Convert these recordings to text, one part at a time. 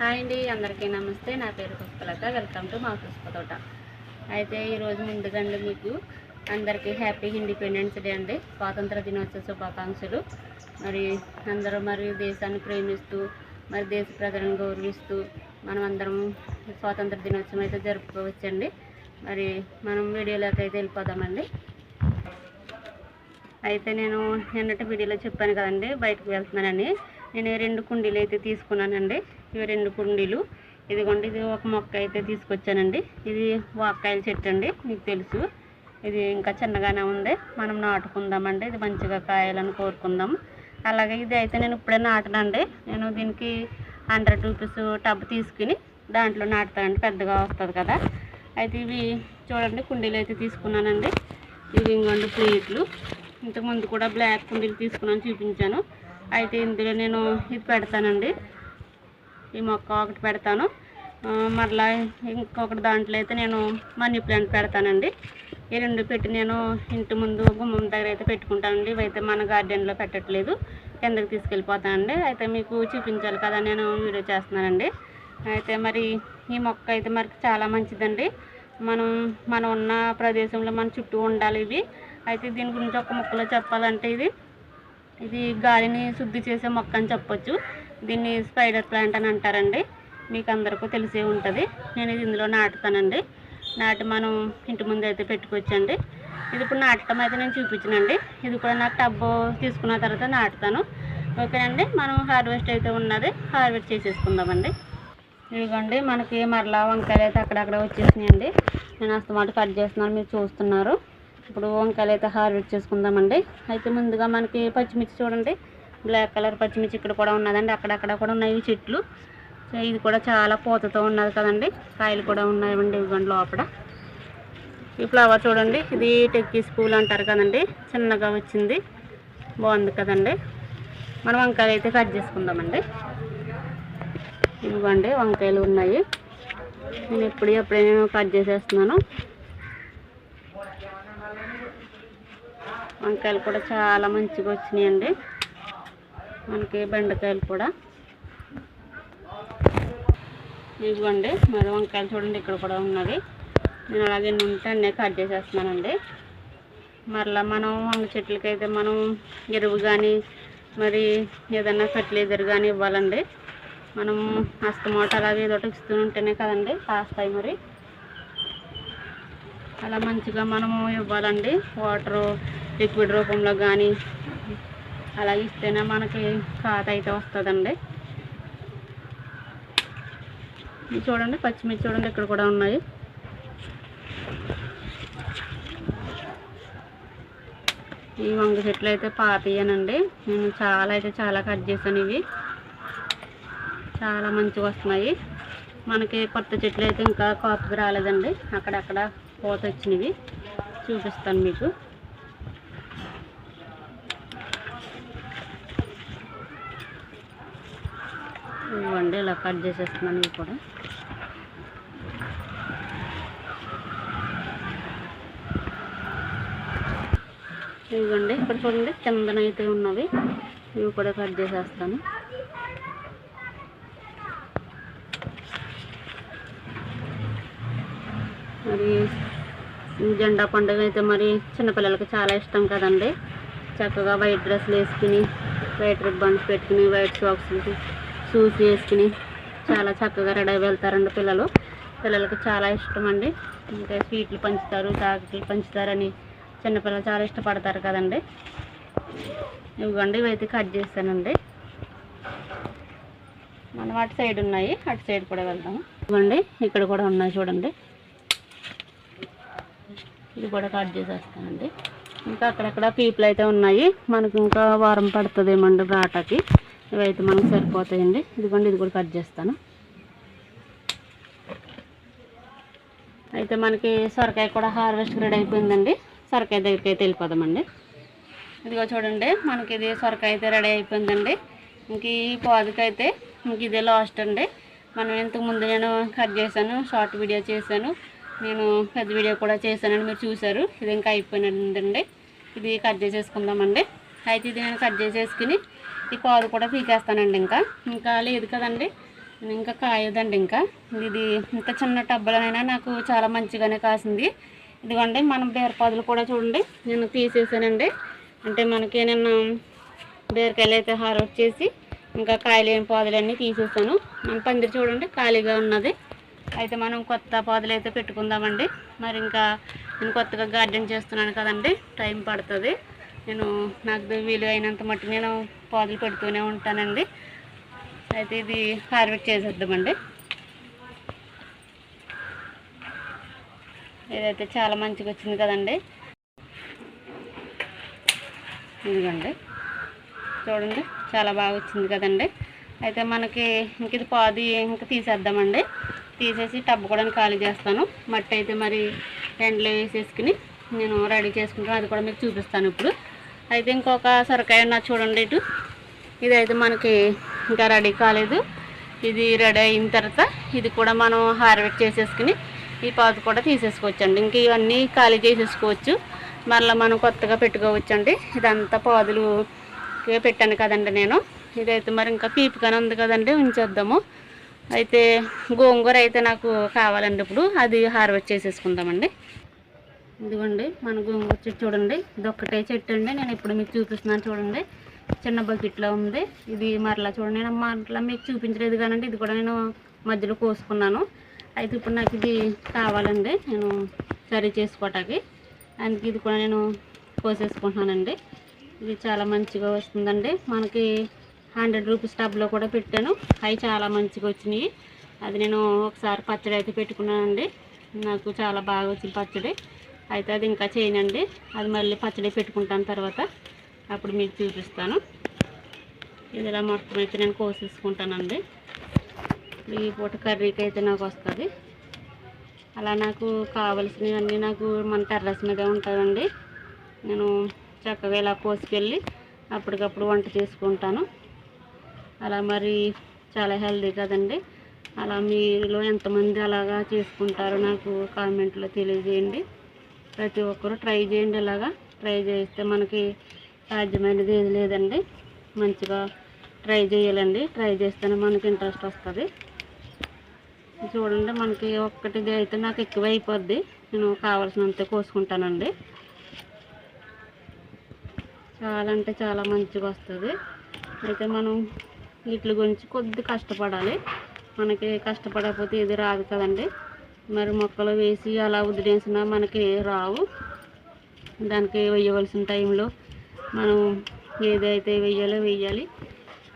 Hi అండి అందరికీ నమస్తే. నా పేరు పుష్పలత. వెల్కమ్ టు మా పుష్పతోట. అయితే ఈరోజు ముందుగండి మీకు అందరికీ హ్యాపీ ఇండిపెండెన్స్ డే అండి. స్వాతంత్ర దినోత్సవ శుభాకాంక్షలు. మరి అందరూ మరి దేశాన్ని ప్రేమిస్తూ మరి దేశ ప్రజలను గౌరవిస్తూ మనం అందరం స్వాతంత్ర దినోత్సవం అయితే జరుపుకోవచ్చండి. మరి మనం వీడియోలోకి అయితే వెళ్ళిపోదామండి. అయితే నేను నిన్నటి వీడియోలో చెప్పాను కదండి బయటకు వెళ్తున్నానని. నేను రెండు కుండీలు అయితే తీసుకున్నానండి. ఇవి రెండు కుండీలు. ఇదిగోండి ఇది ఒక మొక్క అయితే తీసుకొచ్చానండి. ఇది వాక్కాయల చెట్టు అండి మీకు తెలుసు. ఇది ఇంకా చిన్నగానే ఉంది. మనం నాటుకుందామండి. ఇది మంచిగా కాయాలని కోరుకుందాం. అలాగే ఇది అయితే నేను ఇప్పుడే నాటనండి. నేను దీనికి హండ్రెడ్ రూపీస్ టబ్ తీసుకుని దాంట్లో నాటుతానండి పెద్దగా వస్తుంది కదా. అయితే ఇవి చూడండి కుండీలు అయితే తీసుకున్నానండి. ఇవి ఇంకోండి ప్లేట్లు. ఇంతకుముందు కూడా బ్లాక్ కుండీలు తీసుకున్నాను చూపించాను. అయితే ఇందులో నేను ఇది పెడతానండి. ఈ మొక్క ఒకటి పెడతాను. మరలా ఇంకొకటి దాంట్లో అయితే నేను మనీ ప్లాంట్ పెడతానండి. ఈ రెండు పెట్టి నేను ఇంటి ముందు గుమ్మం దగ్గర అయితే పెట్టుకుంటానండి. ఇవైతే మన గార్డెన్లో పెట్టట్లేదు. కిందకి తీసుకెళ్ళిపోతానండి. అయితే మీకు చూపించాలి కదా నేను వీడియో చేస్తున్నానండి. అయితే మరి ఈ మొక్క అయితే మరి చాలా మంచిదండి. మనం మనం ఉన్న ప్రదేశంలో మన చుట్టూ ఉండాలి ఇవి. అయితే దీని గురించి ఒక మొక్కలో చెప్పాలంటే ఇది ఇది గాలిని శుద్ధి చేసే మొక్క అని చెప్పొచ్చు. దీన్ని స్పైడర్ ప్లాంట్ అని అంటారండి. మీకు అందరికీ తెలిసే ఉంటుంది. నేను ఇది ఇందులో నాటుతానండి. నాటి మనం ఇంటి ముందు అయితే పెట్టుకోవచ్చండి. ఇది ఇప్పుడు నాటడం అయితే నేను చూపించానండి. ఇది కూడా నాకు టబ్బు తీసుకున్న తర్వాత నాటుతాను. ఓకేనండి మనం హార్వెస్ట్ అయితే ఉన్నది హార్వెస్ట్ చేసేసుకుందామండి. ఇదిగోండి మనకి మరలా వంకాయలు అయితే అక్కడక్కడ వచ్చేసినాయండి. నేను అస్తమాట కట్ చేస్తున్నాను మీరు చూస్తున్నారు. ఇప్పుడు వంకాయలు అయితే హార్వెస్ట్ చేసుకుందామండి. అయితే ముందుగా మనకి పచ్చిమిర్చి చూడండి. బ్లాక్ కలర్ పచ్చిమిర్చి ఇక్కడ కూడా ఉన్నదండి. అక్కడక్కడ కూడా ఉన్నాయి చెట్లు. సో ఇది కూడా చాలా పూతతో ఉన్నది కదండి. కాయలు కూడా ఉన్నాయండి ఇవ్వండి లోపల. ఈ ఫ్లవర్ చూడండి. ఇది టెక్కీస్ పూలు అంటారు కదండి. చిన్నగా వచ్చింది. బాగుంది కదండి. మనం వంకాయలు అయితే కట్ చేసుకుందామండి. ఇదిగోండి వంకాయలు ఉన్నాయి. నేను ఎప్పుడు ఎప్పుడైనా నేను కట్ చేసేస్తున్నాను. వంకాయలు కూడా చాలా మంచిగా వచ్చినాయండి. మనకి బెండకాయలు కూడా. ఇదిగోండి మరి వంకాయలు చూడండి ఇక్కడ కూడా ఉన్నది నేను అలాగే ఉంటే అన్నీ కట్ చేసేస్తున్నానండి. మరలా మనం వంగ చెట్లకి అయితే మనం ఎరువు కానీ మరి ఏదైనా ఫెర్టిలైజర్ కానీ ఇవ్వాలండి. మనం అస్తమాట అలాగే ఏదో ఇస్తూ ఉంటేనే కదండి కాస్తాయి మరి. అలా మంచిగా మనము ఇవ్వాలండి. వాటర్ లిక్విడ్ రూపంలో కానీ అలా ఇస్తేనే మనకి ఖాత అయితే వస్తుందండి. ఇది చూడండి పచ్చిమిర్చి చూడండి ఇక్కడ కూడా ఉన్నాయి. ఈ వంగ చెట్లు అయితే పాతయ్యానండి నేను చాలా అయితే చాలా కట్ చేశాను ఇవి. చాలా మంచిగా వస్తున్నాయి. మనకి కొత్త చెట్లు అయితే ఇంకా కాపుకి రాలేదండి. అక్కడక్కడ కోత వచ్చినవి చూపిస్తాను మీకు. ఇవ్వండి ఇలా కట్ చేసేస్తున్నాను ఇవి కూడా. ఇవ్వండి ఇక్కడ చూడండి కిందన అయితే ఉన్నవి. ఇవి కూడా కట్ చేసేస్తాను. మరి జెండా పండుగ అయితే మరి చిన్నపిల్లలకి చాలా ఇష్టం కదండి. చక్కగా వైట్ డ్రెస్సులు వేసుకుని వైట్ రిబ్బన్స్ పెట్టుకుని వైట్ సాక్స్ షూస్ వేసుకుని చాలా చక్కగా రెడీ వెళ్తారండి పిల్లలు. పిల్లలకు చాలా ఇష్టం అండి. ఇంకా స్వీట్లు పంచుతారు చాకెట్లు పంచుతారని చిన్నపిల్లలు చాలా ఇష్టపడతారు కదండి. ఇవ్వండి ఇవైతే కట్ చేస్తానండి. మనం అటు సైడ్ ఉన్నాయి అటు సైడ్ కూడా వెళ్తాము ఇవ్వండి ఇక్కడ కూడా ఉన్నాయి చూడండి. ఇది కూడా కట్ చేసేస్తానండి. ఇంకా అక్కడక్కడ పీపులు అయితే ఉన్నాయి. మనకు ఇంకా వారం పడుతుందేమండి రాటకి. ఇవైతే మనకు సరిపోతాయండి. ఇదిగోండి ఇది కూడా కట్ చేస్తాను. అయితే మనకి సొరకాయ కూడా హార్వెస్ట్ రెడీ అయిపోయిందండి. సొరకాయ దగ్గరికి అయితే వెళ్ళిపోదామండి. ఇదిగో చూడండి మనకి ఇది సొరకాయ అయితే రెడీ అయిపోయిందండి. ఇంక ఈ పాదుకైతే ఇంక ఇదే లాస్ట్ అండి. మనం ఇంతకు ముందు నేను కట్ చేశాను షార్ట్ వీడియో చేశాను. నేను పెద్ద వీడియో కూడా చేశానని మీరు చూశారు. ఇది ఇంకా అయిపోయినండి ఇది కట్ చేసేసుకుందామండి. అయితే ఇది నేను కట్ చేసేసుకుని ఈ పాదు కూడా పీకేస్తానండి ఇంకా. ఇంకా లేదు కదండి. ఇంకా కాయదండి ఇంకా. ఇది ఇంత చిన్న టబ్బలనైనా నాకు చాలా మంచిగానే కాసింది. ఇదిగోండి మనం బీరపాదులు కూడా చూడండి. నేను తీసేసానండి. అంటే మనకి నేను బీరకాయలు అయితే హార్వెస్ట్ చేసి ఇంకా కాయలేని పాదులన్నీ తీసేసాను. మన పందిరి చూడండి ఖాళీగా ఉన్నది. అయితే మనం కొత్త పాదులు అయితే పెట్టుకుందామండి. మరి ఇంకా నేను కొత్తగా గార్డెన్ చేస్తున్నాను కదండి. టైం పడుతుంది. నేను నాకు వీలు అయినంత మట్టి నేను పాదులు పెడుతూనే ఉంటానండి. అయితే ఇది హార్వెస్ట్ చేసేద్దామండి. ఇదైతే చాలా మంచిగా వచ్చింది కదండి. ఇదిగండి. చూడండి చాలా బాగా వచ్చింది కదండి. అయితే మనకి ఇంక ఇది పాది ఇంకా తీసేద్దామండి. తీసేసి టబ్ కూడా ఖాళీ చేస్తాను. మట్టి అయితే మరి ఎండలో వేసేసుకుని నేను రెడీ చేసుకుంటాను. అది కూడా మీకు చూపిస్తాను ఇప్పుడు. అయితే ఇంకొక సొరకాయ ఉన్నది చూడండి ఇటు. ఇదైతే మనకి ఇంకా రెడీ కాలేదు. ఇది రెడీ అయిన తర్వాత ఇది కూడా మనం హార్వెస్ట్ చేసేసుకుని ఈ పాదు కూడా తీసేసుకోవచ్చు అండి ఇంక ఇవన్నీ ఖాళీ చేసేసుకోవచ్చు. మళ్ళీ మనం కొత్తగా పెట్టుకోవచ్చు అండి ఇదంతా పాదులు పెట్టాను కదండి నేను. ఇదైతే మరి ఇంకా పీపుగానే ఉంది కదండి ఉంచేద్దాము. అయితే గోంగూర అయితే నాకు కావాలండి ఇప్పుడు అది హార్వెస్ట్ చేసేసుకుందామండి. ఇదిగోండి మన గోంగూర చెట్టు చూడండి. ఇది ఒక్కటే చెట్టు అండి నేను ఇప్పుడు మీకు చూపిస్తున్నాను చూడండి. చిన్న బకెట్లో ఉంది. ఇది మరలా చూడండి నేను మరలా మీకు చూపించలేదు కానండి ఇది కూడా నేను మధ్యలో కోసుకున్నాను. అయితే ఇప్పుడు నాకు ఇది కావాలండి నేను సరి చేసుకోవటానికి అందుకే ఇది కూడా నేను కోసేసుకుంటున్నానండి. ఇది చాలా మంచిగా వస్తుందండి. మనకి హండ్రెడ్ రూపీస్ టబ్లో కూడా పెట్టాను. అవి చాలా మంచిగా వచ్చినాయి. అది నేను ఒకసారి పచ్చడి అయితే పెట్టుకున్నానండి. నాకు చాలా బాగా వచ్చింది పచ్చడి. అయితే అది ఇంకా చేయనండి. అది మళ్ళీ పచ్చడి పెట్టుకుంటాను తర్వాత. అప్పుడు మీకు చూపిస్తాను. ఇది ఇలా మొత్తం అయితే నేను కోసేసుకుంటానండి. ఈ పూట కర్రీకి అయితే నాకు వస్తుంది. అలా నాకు కావలసినవన్నీ నాకు మన టెర్రస్ మీదే ఉంటుందండి నేను చక్కగా ఇలా కోసుకెళ్ళి అప్పటికప్పుడు వంట చేసుకుంటాను. అలా మరి చాలా హెల్దీ కదండి. అలా మీలో ఎంతమంది అలాగా చేసుకుంటారో నాకు కామెంట్లో తెలియజేయండి. ప్రతి ఒక్కరూ ట్రై చేయండి ఇలాగా. ట్రై చేస్తే మనకి సాధ్యమైనది ఏది లేదండి. మంచిగా ట్రై చేయాలండి. ట్రై చేస్తేనే మనకి ఇంట్రెస్ట్ వస్తుంది. చూడండి మనకి ఒక్కటిది అయితే నాకు ఎక్కువ అయిపోద్ది నేను కావాల్సినంత కోసుకుంటానండి. చాలా అంటే చాలా మంచిగా వస్తుంది. అయితే మనం వీటి గురించి కొద్ది కష్టపడాలి. మనకి కష్టపడకపోతే ఇది రాదు కదండి. మరి మొక్కలు వేసి అలా వదిలేసినా మనకి రావు. దానికి వేయవలసిన టైంలో మనం ఏదైతే వేయాలో వేయాలి.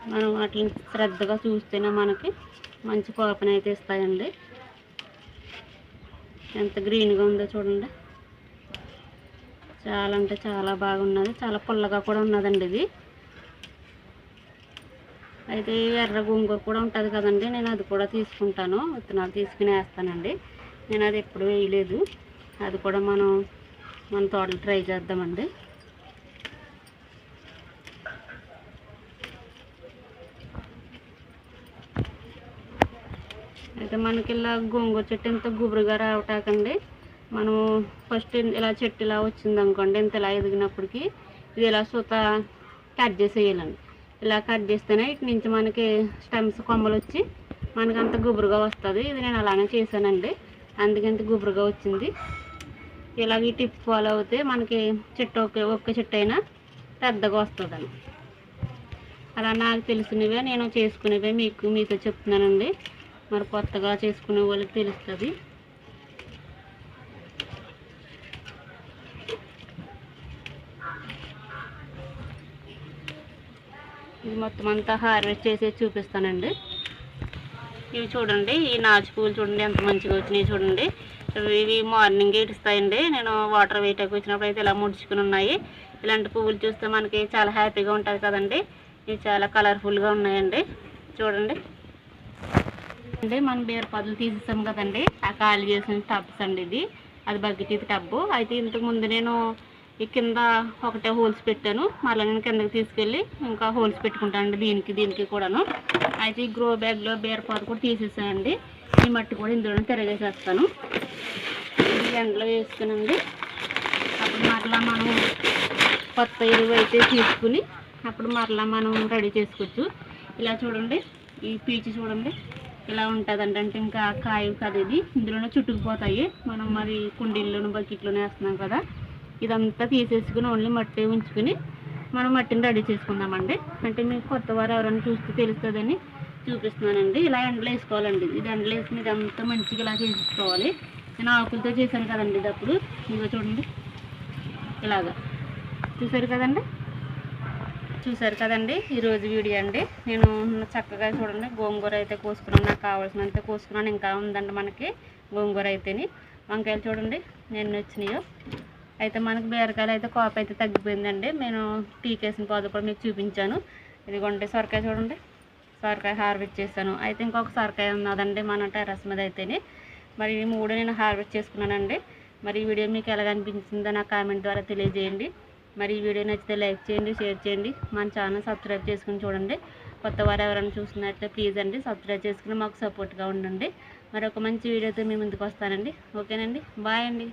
మనం వాటిని శ్రద్ధగా చూస్తేనే మనకి మంచి కోపనైతే ఇస్తాయండి. ఎంత గ్రీన్గా ఉందో చూడండి. చాలా అంటే చాలా బాగున్నది. చాలా పుల్లగా కూడా ఉన్నదండి ఇది. అయితే ఎర్ర గోంగూర కూడా ఉంటుంది కదండి నేను అది కూడా తీసుకుంటాను. విత్తనాలు తీసుకుని వేస్తానండి నేను అది ఎప్పుడు వేయలేదు. అది కూడా మనం మన తోటలు ట్రై చేద్దామండి. అయితే మనకి ఇలా గోంగూర చెట్టు ఇంత గుబురుగా రావటాకండి. మనం ఫస్ట్ ఇలా చెట్టు ఇలా వచ్చింది అనుకోండి ఇంత ఇలా ఎదిగినప్పటికీ ఇది ఇలా సూత కట్ చేసేయాలండి. ఇలా కట్ చేస్తేనే ఇటు నుంచి మనకి స్టెమ్స్ కొమ్మలు వచ్చి మనకి అంత గుబురుగా వస్తుంది. ఇది నేను అలానే చేశానండి. అందుకంత గుబురుగా వచ్చింది. ఇలాగ ఈ టిప్ ఫాలో అవుతే మనకి చెట్టు ఒకే ఒక్క చెట్టు అయినా పెద్దగా వస్తుందని. అలా నాకు తెలిసినవే నేను చేసుకునేవే మీకు మీతో చెప్తున్నానండి. మరి కొత్తగా చేసుకునే వాళ్ళకి తెలుస్తుంది ఇది మొత్తం అంతా హార్వెస్ట్ చేసి చూపిస్తానండి. ఇవి చూడండి ఈ నాచు పువ్వులు చూడండి ఎంత మంచిగా వచ్చినాయి చూడండి. ఇవి- ఇవి మార్నింగ్ ఇస్తాయండి నేను వాటర్ వేయటకు వచ్చినప్పుడు అయితే ఇలా ముడుచుకుని ఉన్నాయి. ఇలాంటి పువ్వులు చూస్తే మనకి చాలా హ్యాపీగా ఉంటుంది కదండి. ఇవి చాలా కలర్ఫుల్గా ఉన్నాయండి. చూడండి. అంటే మనం బీర పదులు తీసేసాం కదండి. ఆ ఖాళీ చేసిన టబ్స్ అండి ఇది. అది బకెట్ ఇది టబ్బు. అయితే ఇంతకు ముందు నేను ఈ కింద ఒకటే హోల్స్ పెట్టాను. మళ్ళీ నేను కిందకి తీసుకెళ్ళి ఇంకా హోల్స్ పెట్టుకుంటానండి దీనికి దీనికి కూడాను. అయితే ఈ గ్రో బ్యాగ్లో బీరపాదు కూడా తీసేసానండి. ఈ మట్టి కూడా ఇందులోనే తిరగేసేస్తాను. ఇది ఎండలో వేసుకునండి అప్పుడు మరలా మనం కొత్త ఎరువు అయితే తీసుకుని అప్పుడు మరలా మనం రెడీ చేసుకోవచ్చు. ఇలా చూడండి ఈ పీచు చూడండి. ఇలా ఉంటుంది అంటే ఇంకా కాయ కదా ఇది ఇందులోనే చుట్టుకుపోతాయి. మనం మరి కుండీల్లోనూ బకెట్లోనే వేస్తున్నాం కదా. ఇదంతా తీసేసుకుని ఓన్లీ మట్టి ఉంచుకుని మనం మట్టిని రెడీ చేసుకుందామండి. అంటే మీకు కొత్త వారు ఎవరైనా చూస్తే తెలుస్తుందని చూపిస్తున్నానండి. ఇలా ఎండలో వేసుకోవాలండి. ఇది ఎండలో వేసుకుని ఇదంతా మంచిగా ఇలా చేసుకోవాలి నేను ఆకులతో చేశాను కదండి ఇది అప్పుడు. ఇదిగో చూడండి. ఇలాగా. చూసారు కదండి? చూసారు కదండి? ఈరోజు వీడియో అండి. నేను చక్కగా చూడండి గోంగూర అయితే కోసుకున్నాను. నాకు కావాల్సినంత కోసుకున్నాను. ఇంకా ఉందండి మనకి గోంగూర అయితేని. వంకాయలు చూడండి. ఎన్ని వచ్చినాయో. అయితే మనకు బీరకాయలు అయితే కోప అయితే తగ్గిపోయిందండి. నేను పీకేసిన పౌద కూడా మీకు చూపించాను. ఇదిగోండి సొరకాయ చూడండి. సొరకాయ హార్వెస్ట్ చేశాను. అయితే ఇంకొక సొరకాయ ఉన్నదండి మన టెరస్ మీద అయితేనే. మరి ఈ మూడు నేను హార్వెస్ట్ చేసుకున్నానండి. మరి ఈ వీడియో మీకు ఎలాగ అనిపించిందో నా కామెంట్ ద్వారా తెలియజేయండి. మరి ఈ వీడియో నచ్చితే లైక్ చేయండి షేర్ చేయండి. మన ఛానల్ సబ్స్క్రైబ్ చేసుకుని చూడండి. కొత్త వారు ఎవరైనా చూస్తున్నట్లయితే ప్లీజ్ అండి సబ్స్క్రైబ్ చేసుకుని మాకు సపోర్ట్గా ఉండండి. మరి ఒక మంచి వీడియోతో మీ ముందుకు వస్తానండి. ఓకేనండి? బాయ్ అండి.